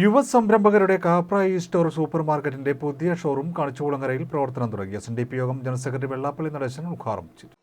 യുവ സംരംഭകരുടെ Kapra e store super മാർക്കറ്റിന്റെ പുതിയ ഷോറൂം കാണിച്ചുകുളങ്ങരയിൽ പ്രവർത്തനം തുടങ്ങി. എസ് എൻ ഡി പി യോഗം ജനറൽ സെക്രട്ടറി വെള്ളാപ്പള്ളി നടേശൻ ഉദ്ഘാടനം ചെയ്തു.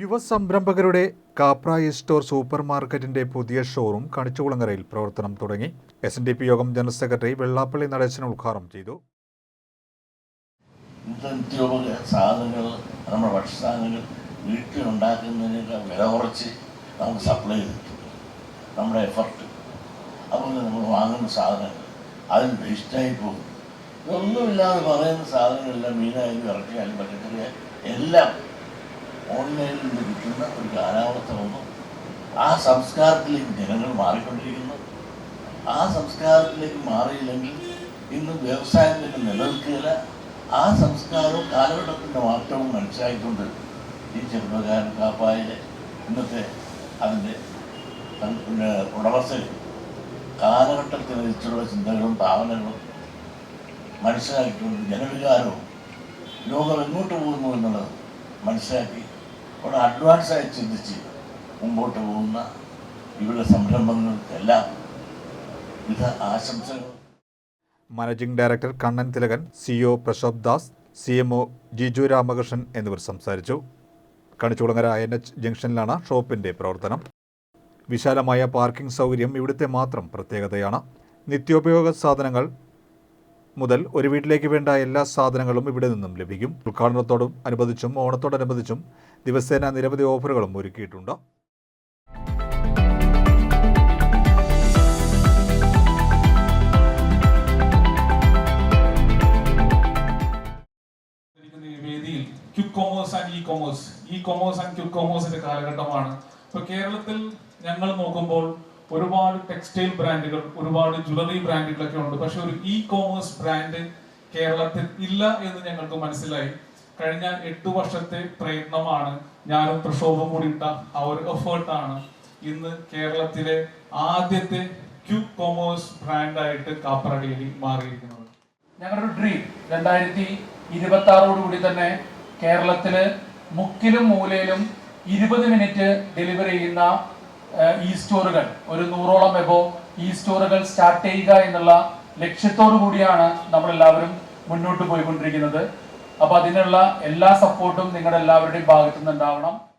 യുവ സംരംഭകരുടെ കാപ്ര സ്റ്റോർ സൂപ്പർ മാർക്കറ്റിന്റെ പുതിയ ഷോറൂം കണിച്ചുകുളങ്ങരയിൽ പ്രവർത്തനം തുടങ്ങി. എസ് എൻ ഡി പി യോഗം ജനറൽ സെക്രട്ടറി വെള്ളാപ്പള്ളി നടേശൻ ഉദ്ഘാടനം ചെയ്തു. നിത്യോപക സാധനങ്ങൾ നമ്മുടെ ഭക്ഷ്യസാധനങ്ങൾ വീട്ടിൽ വില കുറച്ച് നമുക്ക് സപ്ലൈ ചെയ്തിട്ടുണ്ട് നമ്മുടെ എഫർട്ട് അതുപോലെ നമ്മൾ വാങ്ങുന്ന സാധനങ്ങൾ അതിൽ വേസ്റ്റായി പോകും. ഇതൊന്നുമില്ലാതെ പറയുന്ന സാധനങ്ങളെല്ലാം മീനായാലും ഇറക്കിയാലും പച്ചക്കറിയായാലും എല്ലാം ഓൺലൈനിൽ ലഭിക്കുന്ന ഒരു കാലാവസ്ഥ വന്നു. ആ സംസ്കാരത്തിലേക്ക് ജനങ്ങൾ മാറിക്കൊണ്ടിരിക്കുന്നു. ആ സംസ്കാരത്തിലേക്ക് മാറിയില്ലെങ്കിൽ ഇന്ന് വ്യവസായത്തിന് നിലനിൽക്കില്ല ആ സംസ്കാരവും കാലഘട്ടത്തിന്റെ മാറ്റവും മനസ്സിലായിക്കൊണ്ട് ഈ ചെറുപ്പക്കാരൻ കാപ്പായിലെ ഇന്നത്തെ അതിന്റെ തൻ- പിന്നെ ഉടമസ്ഥർ കാലഘട്ടത്തിനനുസരിച്ചുള്ള ചിന്തകളും ഭാവനകളും മനസ്സിലാക്കിക്കൊണ്ട് ജനവികാരവും ലോകം എങ്ങോട്ട് പോകുന്നു എന്നുള്ളത് മനസ്സിലാക്കി വളരെ അഡ്വാൻസായി ചിന്തിച്ച് മുമ്പോട്ട് പോകുന്ന ഇവിടെ സംരംഭങ്ങൾക്കെല്ലാം വിധ ആശംസകൾ. Managing director Kannan Thilakan CO Prashobh Das C M O Jiju Ramakrishnan എന്നിവർ സംസാരിച്ചു. കണിച്ചുകുളങ്ങര എൻ എച്ച് ജംഗ്ഷനിലാണ് ഷോപ്പിന്റെ പ്രവർത്തനം. വിശാലമായ പാർക്കിംഗ് സൗകര്യം ഇവിടുത്തെ മാത്രം പ്രത്യേകതയാണ്. നിത്യോപയോഗ സാധനങ്ങൾ മുതൽ ഒരു വീട്ടിലേക്ക് വേണ്ട എല്ലാ സാധനങ്ങളും ഇവിടെ നിന്നും ലഭിക്കും. ഉദ്ഘാടനത്തോടും അനുബന്ധിച്ചും ഓണത്തോടനുബന്ധിച്ചും ദിവസേന നിരവധി ഓഫറുകളും ഒരുക്കിയിട്ടുണ്ട്. And e commerce e commerce and കോമേഴ്സിന്റെ കാലഘട്ടമാണ്. ഇപ്പൊ കേരളത്തിൽ ഞങ്ങൾ നോക്കുമ്പോൾ ഒരുപാട് ടെക്സ്റ്റൈൽ ബ്രാൻഡുകൾ ഒരുപാട് ജ്വല്ലറി ബ്രാൻഡുകളൊക്കെ ഉണ്ട്. പക്ഷെ ഒരു ഇ കോമേഴ്സ് ബ്രാൻഡ് കേരളത്തിൽ ഇല്ല എന്ന് ഞങ്ങൾക്ക് മനസ്സിലായി. കഴിഞ്ഞ എട്ടു വർഷത്തെ പ്രയത്നമാണ് ഞാനും പ്രക്ഷോഭം കൂടി ഇട്ട ആ ഒരു എഫേർട്ടാണ് ഇന്ന് കേരളത്തിലെ ആദ്യത്തെ ക്യൂ കോമേഴ്സ് ബ്രാൻഡായിട്ട് കാപ്പറടിയിൽ മാറിയിരിക്കുന്നത്. ഞങ്ങളുടെ ഡ്രീം രണ്ടായിരത്തി ഇരുപത്തി ആറോടുകൂടി തന്നെ കേരളത്തിൽ മുക്കിലും മൂലയിലും ഇരുപത് മിനിറ്റ് ഡെലിവറി ചെയ്യുന്ന ഇ സ്റ്റോറുകൾ ഒരു നൂറോളം എബോ ഈ സ്റ്റോറുകൾ സ്റ്റാർട്ട് ചെയ്യുക എന്നുള്ള ലക്ഷ്യത്തോടു കൂടിയാണ് നമ്മളെല്ലാവരും മുന്നോട്ട് പോയിക്കൊണ്ടിരിക്കുന്നത്. അപ്പോൾ അതിനുള്ള എല്ലാ സപ്പോർട്ടും നിങ്ങളുടെ എല്ലാവരുടെയും ഭാഗത്തു